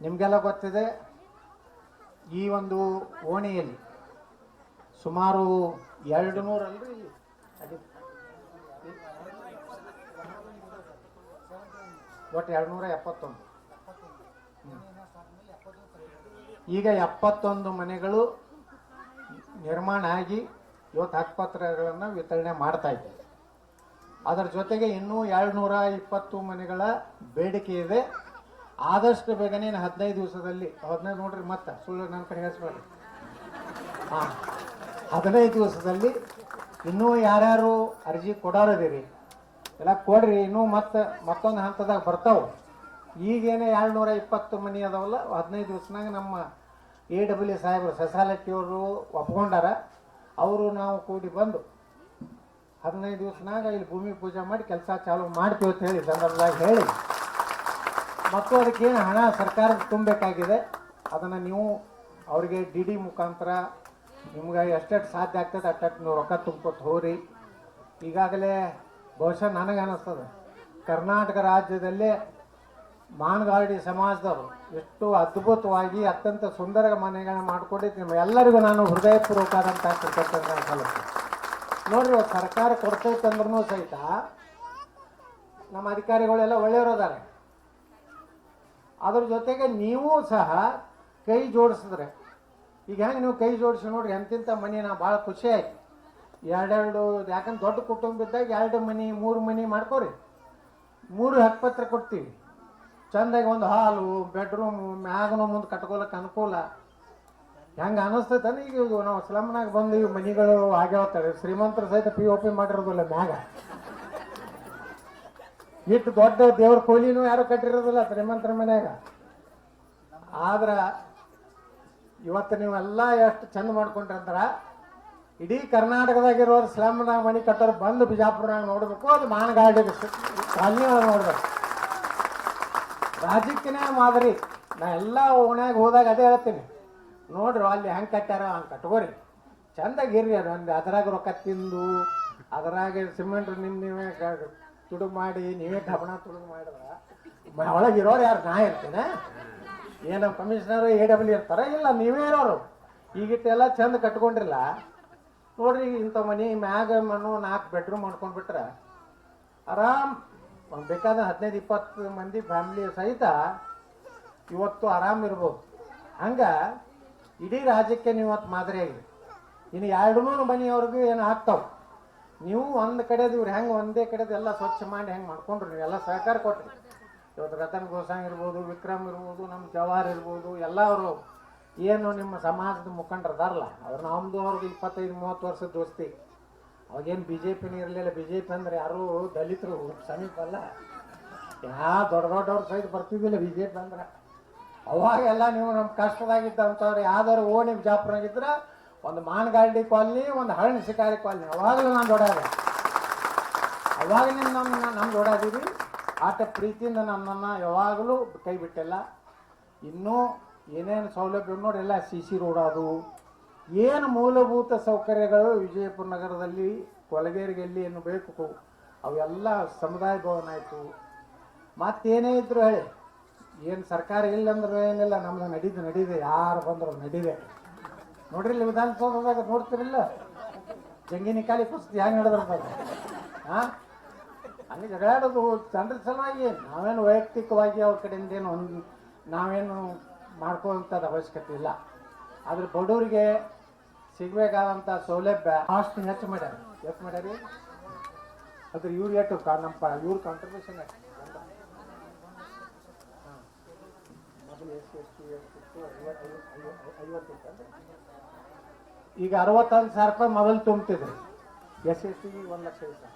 ನಿಮಗೆಲ್ಲ ಗೊತ್ತಿದೆ, ಈ ಒಂದು ಓಣಿಯಲ್ಲಿ ಸುಮಾರು ಎರಡು ನೂರು ಅಲ್ರಿ ಅಡಿ- ಒಟ್ಟು ಎರಡು ನೂರ ಎಪ್ಪತ್ತೊಂದು ಈಗ ಎಪ್ಪತ್ತೊಂದು ಮನೆಗಳು ನಿರ್ಮಾಣ ಆಗಿ ಇವತ್ತು ಹಕ್ಕುಪತ್ರಗಳನ್ನು ವಿತರಣೆ ಮಾಡ್ತಾ ಇದ್ದೀವಿ. ಅದರ ಜೊತೆಗೆ ಇನ್ನೂ ಎರಡು ನೂರ ಇಪ್ಪತ್ತು ಮನೆಗಳ ಬೇಡಿಕೆ ಇದೆ. ಆದಷ್ಟು ಬೇಗನೆ ಹದಿನೈದು ದಿವಸದಲ್ಲಿ, ಹದಿನೈದು ನೋಡ್ರಿ ಮತ್ತೆ, ಸುಳ್ಳು ನನ್ನ ಕಡೆ ಹೆಸಬೇಡ್ರಿ ಹಾಂ, ಹದಿನೈದು ದಿವಸದಲ್ಲಿ ಇನ್ನೂ ಯಾರ್ಯಾರು ಅರ್ಜಿ ಕೊಡೋರದಿರಿ ಎಲ್ಲ ಕೊಡ್ರಿ, ಇನ್ನೂ ಮತ್ತೆ, ಮತ್ತೊಂದು ಹಂತದಾಗ ಬರ್ತಾವೆ. ಈಗೇನೇ ಎರಡು ನೂರ ಇಪ್ಪತ್ತು ಮನೆ ಅದಾವಲ್ಲ, ಹದಿನೈದು ದಿವಸನಾಗ ನಮ್ಮ ಎ ಡಬ್ಲ್ಯೂ ಸಾಹೇಬರು ಸಸಾಲಕ್ಕಿಯವರು ಒಪ್ಕೊಂಡಾರ, ಅವರು ನಾವು ಕೂಡಿ ಬಂದು ಹದಿನೈದು ದಿವಸನಾಗ ಇಲ್ಲಿ ಭೂಮಿ ಪೂಜೆ ಮಾಡಿ ಕೆಲಸ ಚಾಲು ಮಾಡ್ತೀವಿ ಅಂತ ಹೇಳಿ ಸಂದರ್ಭದಾಗ ಹೇಳಿ ಮತ್ತು ಅದಕ್ಕೇನು ಹಣ ಸರ್ಕಾರ ತುಂಬಬೇಕಾಗಿದೆ. ಅದನ್ನು ನೀವು ಅವರಿಗೆ ಡಿ ಡಿ ಮುಖಾಂತರ ನಿಮ್ಗೆ ಎಷ್ಟೆಷ್ಟು ಸಾಧ್ಯ ಆಗ್ತದೆ ಅಷ್ಟು ನೀವು ರೊಕ್ಕ ತುಂಬ್ಕೊತ ಹೋರಿ ಈಗಾಗಲೇ ಬಹುಶಃ ನನಗೆ ಅನ್ನಿಸ್ತದೆ ಕರ್ನಾಟಕ ರಾಜ್ಯದಲ್ಲೇ ಮಾನಗಾಡಿ ಸಮಾಜದವರು ಎಷ್ಟು ಅದ್ಭುತವಾಗಿ ಅತ್ಯಂತ ಸುಂದರ ಮನೆಗಳನ್ನ ಮಾಡ್ಕೊಂಡಿದ್ದು ಎಲ್ಲರಿಗೂ ನಾನು ಹೃದಯಪೂರ್ವಕವಾದಂಥ ಕೃತಜ್ಞತೆ ಸಲ್ಲಿಸ್ತೀನಿ. ನೋಡ್ರಿ, ಸರ್ಕಾರ ಕೊಡ್ತೈತೆ ಅಂದ್ರೂ ಸಹಿತ ನಮ್ಮ ಅಧಿಕಾರಿಗಳೆಲ್ಲ ಒಳ್ಳೆಯವರು ಅದಾರೆ ಜೊತೆಗೆ ನೀವು ಸಹ ಕೈ ಜೋಡಿಸಿದ್ರೆ. ಈಗ ಹೆಂಗೆ ನೀವು ಕೈ ಜೋಡಿಸಿ ನೋಡ್ರಿ ಎಂತಿಂಥ ಮನೆ ನಾ ಭಾಳ ಖುಷಿ ಆಯ್ತು. ಎರಡೆರಡು, ಯಾಕಂದ್ರೆ ದೊಡ್ಡ ಕುಟುಂಬ ಇದ್ದಾಗ ಎರಡು ಮನೆ, ಮೂರು ಮನೆ ಮಾಡ್ಕೋರಿ. ಮೂರು ಹಕ್ಕುಪತ್ರ ಕೊಡ್ತೀವಿ. ಚಂದಾಗಿ ಒಂದು ಹಾಲು ಬೆಡ್ರೂಮ್ ಮ್ಯಾಗನು ಮುಂದೆ ಕಟ್ಕೊಳಕ್ಕೆ ಅನುಕೂಲ. ಹೆಂಗೆ ಅನಿಸ್ತೈತೆ ಈಗ ನಾವು ಸ್ಲಮ್ನಾಗ ಬಂದು ಮನೆಗಳು ಆಗ್ಯಾವತ್ತಾರೆ ಶ್ರೀಮಂತರ ಸಹಿತ ಪಿ ಓ ಪಿ ಮಾಡಿರೋದಿಲ್ಲ ಮ್ಯಾಗ. ಇಟ್ಟು ದೊಡ್ಡ ದೇವ್ರ ಕೊಹ್ಲಿನೂ ಯಾರು ಕಟ್ಟಿರೋದಿಲ್ಲ ಶ್ರೀಮಂತರ ಮನ್ಯಾಗ. ಆದ್ರೆ ಇವತ್ತು ನೀವೆಲ್ಲ ಎಷ್ಟು ಚಂದ ಮಾಡ್ಕೊಂಡ್ರಂದ್ರ ಇಡೀ ಕರ್ನಾಟಕದಾಗಿರೋರು ಸ್ಲಮ್ನಾಗ ಮನೆ ಕಟ್ಟೋರು ಬಂದು ಬಿಜಾಪುರನಾಗ ನೋಡಬೇಕು, ಅದು ಮಾನಗಾಡಿ ಕಾಲನಿ ನೋಡ್ಬೇಕು. ರಾಜ್ಯಕ್ಕಿನೇ ಮಾದರಿ. ನಾ ಎಲ್ಲ ಓಣ್ಯಾಗ ಹೋದಾಗ ಅದೇ ಹೇಳ್ತೀನಿ. ನೋಡ್ರಿ ಅಲ್ಲಿ ಹೆಂಗೆ ಕಟ್ಟಾರ ಹಂಗೆ ಕಟ್ಕೋರಿ. ಚಂದಾಗಿರ್ರಿ ಅದು. ಒಂದು ಅದ್ರಾಗ ರೊಕ್ಕ ತಿಂದು, ಅದ್ರಾಗ ಸಿಮೆಂಟ್ ನಿಮ್ಮ ನೀವೇ ತುಡುಗು ಮಾಡಿ, ನೀವೇ ಕಬಣ ತುಡುಗು ಮಾಡಿದ್ರ. ಇರೋರು ಯಾರು ನಾ ಇರ್ತೀನಿ? ಏನೋ ಕಮಿಷನರ್ ಎ ಡಬ್ಲ್ಯೂ ಇರ್ತಾರ? ಇಲ್ಲ, ನೀವೇ ಇರೋರು. ಈಗಿಟ್ಟೆಲ್ಲ ಚಂದ ಕಟ್ಕೊಂಡಿಲ್ಲ. ನೋಡ್ರಿ, ಇಂಥ ಮನೆ ಮ್ಯಾಗ ಮನು ನಾಲ್ಕು ಬೆಡ್ರೂಮ್ ಮಾಡ್ಕೊಂಡ್ಬಿಟ್ರೆ ಆರಾಮ್. ಬೇಕಾದ ಹದಿನೈದು ಇಪ್ಪತ್ತು ಮಂದಿ ಫ್ಯಾಮಿಲಿ ಸಹಿತ ಇವತ್ತು ಆರಾಮ್ ಇರ್ಬೋದು. ಹಂಗ ಇಡೀ ರಾಜ್ಯಕ್ಕೆ ನೀವು ಇವತ್ತು ಮಾದರಿಯಾಗಿದೆ ಇನ್ನು ಎರಡು ನೂರು ಮನೆಯವ್ರಿಗೂ ಏನು ಆಗ್ತಾವ? ನೀವು ಒಂದು ಕಡೆದು ಇವ್ರು ಹೆಂಗೆ ಒಂದೇ ಕಡೆದು ಎಲ್ಲ ಸ್ವಚ್ಛ ಮಾಡಿ ಹೆಂಗೆ ನೀವು? ನೀವೆಲ್ಲ ಸಹಕಾರ ಕೊಟ್ರಿ. ಇವತ್ತು ರತನ್ ಗೋಸಾಂಗ್ ಇರ್ಬೋದು, ವಿಕ್ರಮ್ ಇರ್ಬೋದು ನಮ್ಮ ಜವಾಹರ್ ಇರ್ಬೋದು ಎಲ್ಲ ಅವರು ಏನು ನಿಮ್ಮ ಸಮಾಜದ ಮುಖಂಡರು ಅದಾರಲ್ಲ, ಅವ್ರು ನಮ್ಮದು ಅವ್ರಿಗೆ ಇಪ್ಪತ್ತೈದು, ಮೂವತ್ತು ವರ್ಷದ ದೋಸ್ತಿ. ಅವಾಗೇನು ಬಿ ಜೆ ಪಿನೂ ಇರಲಿಲ್ಲ. ಬಿ ಜೆ ಪಿ ಅಂದ್ರೆ ಯಾರು ದಲಿತರು ಸಮೀಪ ಅಲ್ಲ ಯಾ ದೊಡ್ಡ ದೊಡ್ಡವ್ರ ಸಹಿತ ಬರ್ತಿದ್ದಿಲ್ಲ ಬಿ ಜೆ ಪಿ ಅಂದ್ರೆ. ಅವಾಗೆಲ್ಲ ನೀವು ನಮ್ಮ ಕಷ್ಟದಾಗಿದ್ದಂಥವ್ರು ಯಾವ್ದಾದ್ರು ಓಣಿ ಬಿಜಾಪುರನಾಗಿದ್ರ ಒಂದು ಮಾನಗಾರ್ಡಿ ಕಾಲನಿ ಒಂದು ಹರಣ ಶಿಕಾರಿ ಕಾಲನಿ ಅವಾಗಲೂ ನಾನು ದೊಡ್ಡಾಗ ಅವಾಗಿನಿಂದ ನಮ್ಮ ನಮ್ಮ ದೊಡ್ಡಾದೀವಿ ಆಟ ಪ್ರೀತಿಯಿಂದ ನನ್ನನ್ನು ಯಾವಾಗಲೂ ಕೈ ಬಿಟ್ಟಿಲ್ಲ. ಇನ್ನೂ ಏನೇನು ಸೌಲಭ್ಯ ನೋಡಿ ಎಲ್ಲ ಸಿ ಸಿ ರೋಡ್ ಅದು. ಏನು ಮೂಲಭೂತ ಸೌಕರ್ಯಗಳು ವಿಜಯಪುರ ನಗರದಲ್ಲಿ ಕೊಲಗೇರಿಗೆ ಎಲ್ಲಿ ಏನು ಬೇಕು ಅವೆಲ್ಲ ಸಮುದಾಯ ಭವನ ಆಯಿತು. ಮತ್ತೇನೇ ಇದ್ರು ಹೇಳಿ. ಏನು ಸರ್ಕಾರ ಇಲ್ಲ ಅಂದ್ರೆ ಏನಿಲ್ಲ, ನಮ್ದು ನಡೀದು ನಡೀದೆ. ಯಾರು ಬಂದರೂ ನಡೀದೆ. ನೋಡ್ರಿ, ಇಲ್ಲಿ ವಿಧಾನಸೌಧದಾಗ ನೋಡ್ತಿರಲಿಲ್ಲ ಜಂಗಿನಿ ಕಾಲಿ ಕುಸ್ತಿ ಹೆಂಗೆ ನಡೆದಿರ್ತದೆ ಹಾಂ ಅಲ್ಲಿ ಜಗಳಾಡೋದು ಜನರ ಸಲುವಾಗಿ, ನಾವೇನು ವೈಯಕ್ತಿಕವಾಗಿ ಅವ್ರ ಕಡೆಯಿಂದ ಏನು ಒಂದು ನಾವೇನು ಮಾಡ್ಕೋವಂಥದ್ದು ಅವಶ್ಯಕತೆ ಇಲ್ಲ. ಆದ್ರೆ ಬಡವರಿಗೆ ಸಿಗಬೇಕಾದಂಥ ಸೌಲಭ್ಯ ಅಷ್ಟು ಹೆಚ್ಚು ಮಾಡ್ಯಾರ. ಹೆಚ್ಚು ಮಾಡ್ಯಾರಿ ಅದ್ರ ಇವ್ರು ಕಾ ನಮ್ಮ ಇವ್ರ ಕಾಂಟ್ರಿಬ್ಯೂಷನ್ ಎಷ್ಟು ಮೊದಲು ಎಷ್ಟು ಎಷ್ಟು ಐವತ್ತು ಐವತ್ತು ಐವತ್ತಿತ್ತು ಈಗ ಅರವತ್ತೊಂದು ಸಾವಿರ ರೂಪಾಯಿ ಮೊದಲು ತುಂಬ್ತಿದ್ರು. ಎಸ್ ಎಸ್ ಟಿಗೆ ಒಂದು ಲಕ್ಷ ಸಾವಿರ.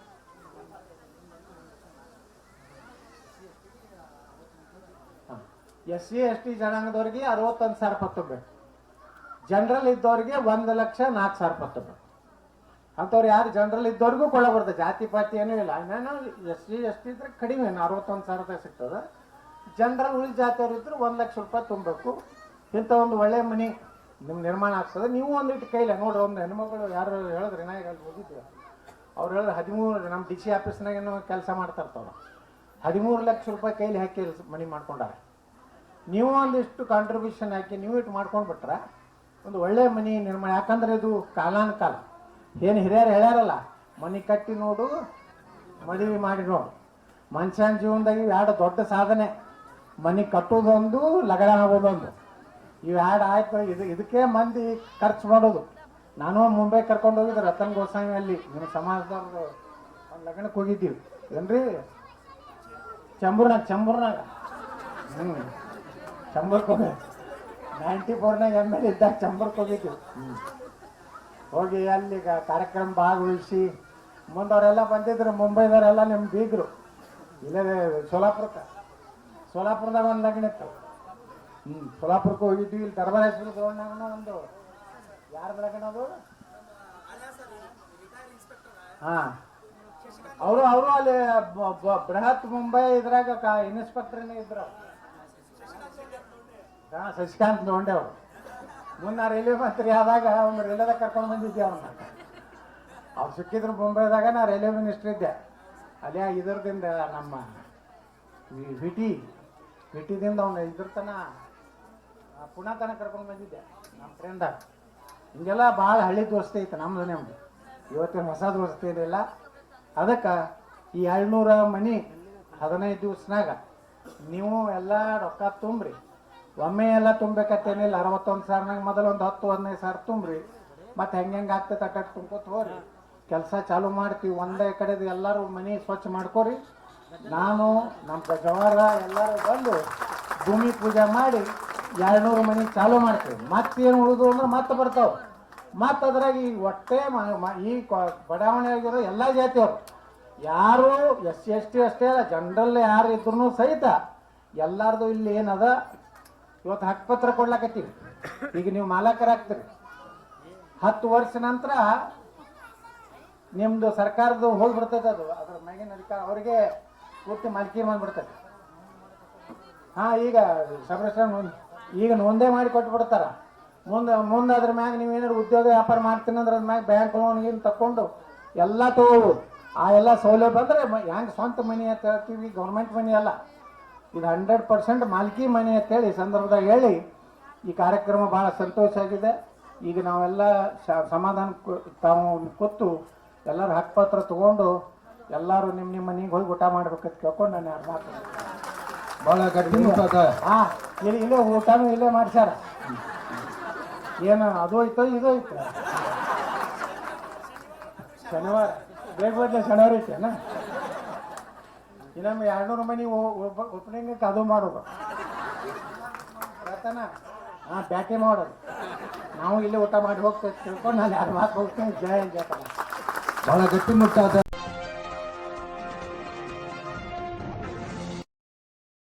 ಎಸ್ ಸಿ ಎಸ್ ಟಿ ಜನಾಂಗದವ್ರಿಗೆ ಅರವತ್ತೊಂದು ಸಾವಿರ ರೂಪಾಯಿ ತುಂಬಬೇಕು. ಜನರಲ್ ಇದ್ದವ್ರಿಗೆ ಒಂದು ಲಕ್ಷ ನಾಲ್ಕು ಸಾವಿರ ರೂಪಾಯಿ ತುಂಬಬೇಕು. ಅಂಥವ್ರು ಯಾರು ಜನರಲ್ ಇದ್ದವ್ರಿಗೂ ಕೊಳ್ಳಬಾರ್ದು ಜಾತಿ, ಪಾತಿ ಏನೂ ಇಲ್ಲ. ಇನ್ನೇನು ಎಸ್ ಸಿ ಎಸ್ ಟಿ ಇದ್ರೆ ಕಡಿಮೆ ಅರವತ್ತೊಂದು ಸಾವಿರ ರೂಪಾಯಿ ಸಿಗ್ತದೆ. ಜನರಲ್ ಉಳಿದ ಜಾತಿಯವ್ರು ಇದ್ರೆ ಒಂದು ಲಕ್ಷ ರೂಪಾಯಿ ತುಂಬಬೇಕು. ಇಂಥ ಒಂದು ಒಳ್ಳೆಯ ಮನೆ ನಿಮ್ಮ ನಿರ್ಮಾಣ ಆಗ್ತದೆ. ನೀವು ಒಂದಿಟ್ಟು ಕೈಲ ನೋಡ್ರಿ, ಒಂದು ಹೆಣ್ಮಕ್ಳು ಯಾರು ಹೇಳಿದ್ರೆ ನಾ ಅಲ್ಲಿ ಹೋಗಿದ್ವಿ. ಅವ್ರು ಹೇಳಿದ್ರೆ ಹದಿಮೂರು ನಮ್ಮ ಡಿ ಸಿ ಆಫೀಸ್ನಾಗೇನೋ ಕೆಲಸ ಮಾಡ್ತಾ ಹದಿಮೂರು ಲಕ್ಷ ರೂಪಾಯಿ ಕೈಲಿ ಹಾಕಿ ಮನೆ ಮಾಡ್ಕೊಂಡಾರೆ. ನೀವು ಒಂದಿಷ್ಟು ಕಾಂಟ್ರಿಬ್ಯೂಷನ್ ಹಾಕಿ ನೀವು ಇಟ್ಟು ಮಾಡ್ಕೊಂಡು ಬಿಟ್ರೆ ಒಂದು ಒಳ್ಳೆ ಮನೆ ನಿರ್ಮಾಣ, ಯಾಕಂದ್ರೆ ಇದು ಕಾಲಾನುಕಾಲ. ಏನು ಹಿರಿಯರು ಹೇಳ್ಯಾರಲ್ಲ, ಮನೆ ಕಟ್ಟಿ ನೋಡು, ಮದುವೆ ಮಾಡಿ ನೋಡು. ಮನುಷ್ಯನ ಜೀವನದಾಗ ಎರಡು ದೊಡ್ಡ ಸಾಧನೆ. ಮನೆ ಕಟ್ಟೋದೊಂದು, ಲಗಡ ಆಗೋದೊಂದು. ಇವು ಆ್ಯಡ್ ಆಯ್ತು, ಇದು ಇದಕ್ಕೆ ಮಂದಿ ಖರ್ಚು ಮಾಡೋದು. ನಾನು ಮುಂಬೈ ಕರ್ಕೊಂಡು ಹೋಗಿದ್ದೆ, ರತನ್ ಗೋಸ್ವಾಮಿ ಅಲ್ಲಿ. ನಿಮ್ಮ ಸಮಾಜದವ್ರದ್ದು ಒಂದು ಲಗ್ನಕ್ಕೆ ಹೋಗಿದ್ದೀವಿ. ಏನ್ರಿ? ಚಂಬೂರ್ನಾಗ ಚಂಬೂರ್ನಾಗ. ಹ್ಞೂ ಚಂಬರ್ಕ್ ಹೋಗಿ ನೈಂಟಿ ಫೋರ್ನಾಗ ಎಂ ಎಲ್ ಇದ್ದಾಗ ಚಂಬರ್ಕ್ ಹೋಗಿದ್ದೀವಿ. ಹೋಗಿ ಅಲ್ಲಿ ಕಾರ್ಯಕ್ರಮ ಭಾಗವಹಿಸಿ, ಮುಂದವರೆಲ್ಲ ಬಂದಿದ್ರು, ಮುಂಬೈದವರೆಲ್ಲ ನಿಮ್ಮ ಬೀಗರು. ಇಲ್ಲೇ ಸೋಲಾಪುರಕ್ಕೆ ಸೋಲಾಪುರದಾಗ ಒಂದು ಲಗ್ನ ಇತ್ತು. ಸೋಲಾಪುರಕ್ಕೆ ಹೋಗಿದ್ವಿ ಇಲ್ಲಿ ಹೆಸರು ಗೌಡ್ನಾಗನ ಒಂದು. ಯಾರು ಲಗ್ನ ಅದು? ಹಾಂ. ಅವರು ಅವರು ಅಲ್ಲಿ ಬೃಹತ್ ಮುಂಬೈ ಇದ್ರಾಗ ಇನ್ಸ್ಪೆಕ್ಟರ್ನೇ ಇದ್ರು. ಹಾಂ ಶಶಿಕಾಂತ್ ನೋಂಡೆ ಅವರು. ಮುನ್ನ ರೈಲ್ವೆ ಮಂತ್ರಿ ಆದಾಗ ಅವ್ನು ರೈಲ್ವೆದಾಗ ಕರ್ಕೊಂಡು ಬಂದಿದ್ದೆ ಅವನ್ನ ಅವ್ರು ಸಿಕ್ಕಿದ್ರು ಮುಂಬೈದಾಗ ನಾ ರೈಲ್ವೆ ಮಿನಿಸ್ಟರ್ ಇದ್ದೆ. ಅಲ್ಲೇ ಇದರದಿಂದ ನಮ್ಮ ವಿಟಿ ವಿಟಿದಿಂದ ಅವನು ಇದ್ರ ತನ ಆ, ಪುಣೆ ತನಕ ಕರ್ಕೊಂಡು ಬಂದಿದ್ದೆ. ನಮ್ಮ ಫ್ರೆಂಡ ಹಿಂಗೆಲ್ಲ ಭಾಳ ಹಳ್ಳಿ ದೋಸ್ತಿ ಐತೆ ನಮ್ದು ನಮ್ದು. ಇವತ್ತಿನ ಹೊಸ ದೋಸ್ತಿ ಇರಲಿಲ್ಲ ಅದಕ್ಕೆ ಈ ಏಳ್ನೂರ ಮನಿ ಹದಿನೈದು ದಿವ್ಸನಾಗ ನೀವು ಎಲ್ಲ ರೊಕ್ಕ ತುಂಬ್ರಿ. ಒಮ್ಮೆ ಎಲ್ಲ ತುಂಬೇಕತ್ತೇನಿಲ್ಲ ಅರವತ್ತೊಂದು ಸಾವಿರನಾಗ ಮೊದಲು ಒಂದು ಹತ್ತು, ಹದಿನೈದು ಸಾವಿರ ತುಂಬ್ರಿ. ಮತ್ತೆ ಹೆಂಗೆ ಹೆಂಗೆ ಆಗ್ತೈತೆ ಅಟ್ಟ ತುಂಬ್ಕೊತ ಹೋಗ್ರಿ. ಕೆಲಸ ಚಾಲು ಮಾಡ್ತೀವಿ. ಒಂದೇ ಕಡೆದು ಎಲ್ಲರೂ ಮನೆ ಸ್ವಚ್ಛ ಮಾಡ್ಕೋರಿ. ನಾನು ನಮ್ಮ ಜವಾರ ಎಲ್ಲರೂ ಬಂದು ಭೂಮಿ ಪೂಜೆ ಮಾಡಿ ಎರಡ್ನೂರು ಮನೆ ಚಾಲೂ ಮಾಡ್ತೀವಿ. ಮತ್ತೇನು ಉಳಿದು ಅಂದ್ರೆ ಮತ್ತೆ ಬರ್ತಾವೆ. ಮತ್ತು ಅದ್ರಾಗ ಈ ಒಟ್ಟೆ ಈ ಬಡಾವಣೆ ಆಗಿರೋ ಎಲ್ಲ ಜಾತಿಯವರು. ಯಾರು ಎಸ್ ಸಿ ಎಸ್ ಟಿ ಅಷ್ಟೇ ಅಲ್ಲ, ಜನರಲ್ ಯಾರು ಇದ್ರು ಸಹಿತ ಎಲ್ಲಾರ್ದು ಇಲ್ಲಿ ಏನದ? ಇವತ್ತು ಹಕ್ಕುಪತ್ರ ಕೊಡ್ಲಾಕತ್ತೀವಿ. ಈಗ ನೀವು ಮಾಲಕರಾಗ್ತೀರಿ. ಹತ್ತು ವರ್ಷ ನಂತರ ನಿಮ್ಮದು ಸರ್ಕಾರದ್ದು ಹೋಗ್ಬಿಡ್ತೈತೆ ಅದು. ಅದ್ರ ಮ್ಯಾಗಿನ ಅಧಿಕಾರ ಅವರಿಗೆ ಪೂರ್ತಿ ಮಾಲಿಕೆ ಮಾಡಿಬಿಡ್ತದೆ ಹಾ, ಈಗ ಸಬ್ರೇಷನ್ ಈಗ ನೋಂದೇ ಮಾಡಿ ಕೊಟ್ಬಿಡ್ತಾರ. ಮುಂದೆ ಮುಂದೆ ಅದ್ರ ಮ್ಯಾಗ ನೀವು ಏನಾದ್ರು ಉದ್ಯೋಗ ವ್ಯಾಪಾರ ಮಾಡ್ತೀನಿ ಅಂದ್ರೆ ಅದ್ರ ಮ್ಯಾಗ ಬ್ಯಾಂಕ್ ಲೋನ್ ಗೀನ್ ತಕೊಂಡು ಎಲ್ಲ ತಗೋಬೋದು. ಆ ಎಲ್ಲ ಸೌಲಭ್ಯ ಅಂದ್ರೆ ಹೆಂಗೆ ಸ್ವಂತ ಮನೆ ಅಂತ ಹೇಳ್ತೀವಿ ಗೌರ್ಮೆಂಟ್ ಮನೆ ಅಲ್ಲ. ಇದು ಹಂಡ್ರೆಡ್ ಪರ್ಸೆಂಟ್ ಮಾಲ್ಕಿ ಮನೆ ಅಂತೇಳಿ ಈ ಸಂದರ್ಭದಾಗ ಹೇಳಿ ಈ ಕಾರ್ಯಕ್ರಮ ಭಾಳ ಸಂತೋಷ ಆಗಿದೆ. ಈಗ ನಾವೆಲ್ಲ ಸಮಾಧಾನ ತಾವು ಕೂತು ಎಲ್ಲರೂ ಹಕ್ಕುಪತ್ರ ತಗೊಂಡು ಎಲ್ಲರೂ ನಿಮ್ಮ ನಿಮ್ಮ ಮನೆಗೆ ಹೋಗಿ ಊಟ ಮಾಡ್ಬೇಕಂತ ಕೇಳ್ಕೊಂಡು ನಾನು ಎರಡು ಮಾತು ಕಡಿಮೆ ಗಟ್ಟಿಮುಟ್ಟಾದ ಹಾ ಇಲ್ಲಿ ಇಲ್ಲೇ ಊಟನೂ ಇಲ್ಲೇ ಮಾಡ್ಸ್ಯಾರ. ಏನು ಅದು ಐತೋ ಇದು ಐತೋ ಶನಿವಾರ ಬೇಗ ಬದಲೇ ಶನಿವಾರ ಐತೇನ? ಇನ್ನೊಮ್ಮೆ ಎರಡ್ನೂರು ನೀವು ಓಪನಿಂಗ್ ಅದು ಮಾಡೋದು. ರತನ ಹಾಂ ಬ್ಯಾಟಿ ಮಾಡೋದು. ನಾವು ಇಲ್ಲಿ ಊಟ ಮಾಡಿ ಹೋಗ್ತೇವೆ ತಿಳ್ಕೊಂಡು ನಾನು ಯಾರು ಮಾತು ಹೋಗ್ತೇನೆ ಜಯ ಜಯ ಬಹಳ ಗಟ್ಟಿಮುಟ್ಟಾದ